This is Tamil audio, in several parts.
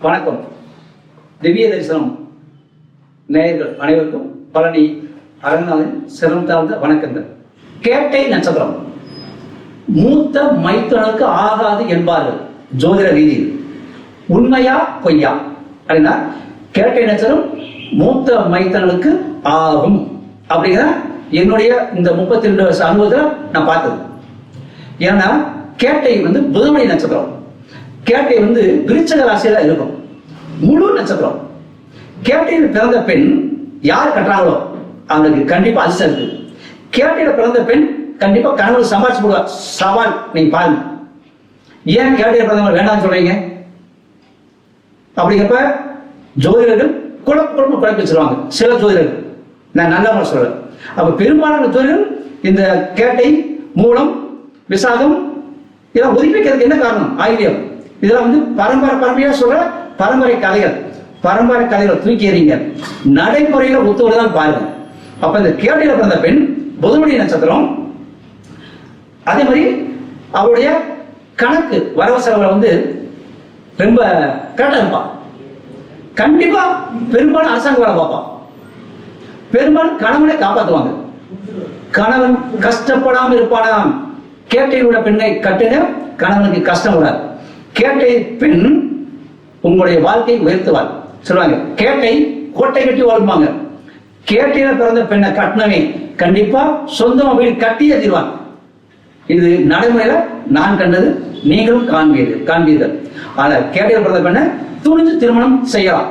வணக்கம். திவ்ய தரிசனம். நேயர்கள் அனைவருக்கும் பழனி அரங்கநாதன் சிரம் தாழ்ந்த வணக்கங்கள். கேட்டை நட்சத்திரம். மூத்த மைத்தனுக்கு ஆகாது என்பார்கள் ஜோதிட ரீதியில். உண்மையா பொய்யா? அப்படின்னா கேட்டை நட்சத்திரம் மூத்த மைத்தனுக்கு ஆகும். அப்படிங்கிற என்னுடைய இந்த முப்பத்தி ரெண்டு வருஷ அனுபவத்தில் நான் பார்த்தது. ஏன்னா கேட்டை வந்து புதுமணி நட்சத்திரம். கேட்டை வந்து விருச்சக ராசியில இருக்கும். முழு நட்சத்திரம். கேட்டையில் பிறந்த பெண் யார் கட்டுறாங்களோ அவங்களுக்கு கண்டிப்பா அதிர்ஷ்டம் இருக்கு. கேட்டையில பிறந்த பெண் கண்டிப்பா கணவர் சம்பாதிச்சு போடுவா. சவால் நீங்க பாருங்க. ஏன் கேட்டையில பிறந்தவங்க வேண்டாம்னு சொல்றீங்க? அப்படிங்கிறப்ப ஜோதிடர்கள் குழப்ப குழப்ப குழப்பி வச்சிருவாங்க. சில ஜோதிடர்கள். நான் நல்ல முறை சொல்றேன் அப்ப பெரும்பாலான ஜோதிடர்கள் இந்த கேட்டை மூலம் விசாகம் இதெல்லாம் ஒதுக்கி வைக்கிறதுக்கு என்ன காரணம்? ஆயிரம் இதெல்லாம் வந்து பரம்பரை பரம்பரையா சொல்ற பரம்பரை கலைகள். பரம்பரை கதைகளை தூக்கி எறிங்க. நடைமுறையில ஒத்துவதுதான் பாருங்க. அப்ப இந்த கேள்வியில பிறந்த பெண் புதுமணி நட்சத்திரம் அதே மாதிரி அவருடைய கணக்கு வரவு செலவுல வந்து ரொம்ப கரெக்டா இருப்பான் கண்டிப்பா பெரும்பாலும் அரசாங்க வேலை பார்ப்பான் பெரும்பாலும் கணவனை காப்பாத்துவாங்க. கணவன் கஷ்டப்படாம இருப்பானாம். கேட்டை உள்ள பெண்ணை கட்டுங்க கணவனுக்கு கஷ்டம் விடாது கேட்டை பெண் உங்களுடைய வாழ்க்கையை உயர்த்துவாள். சொல்லுவாங்க கேட்டை கோட்டை கட்டி வாழ்ப்பாங்க கேட்டையில பிறந்த பெண்ணை கட்டினவே கண்டிப்பா சொந்தமா வீடு கட்டியே தீர்வான் இது நடைமுறையில நான் கண்டது நீங்களும் காண்பீர்கள் காண்பீர்கள். ஆனா கேட்டையில பிறந்த பெண்ணை துணிஞ்சு திருமணம் செய்யலாம்.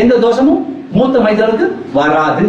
எந்த தோஷமும் மூத்த மைதனுக்கு வராது.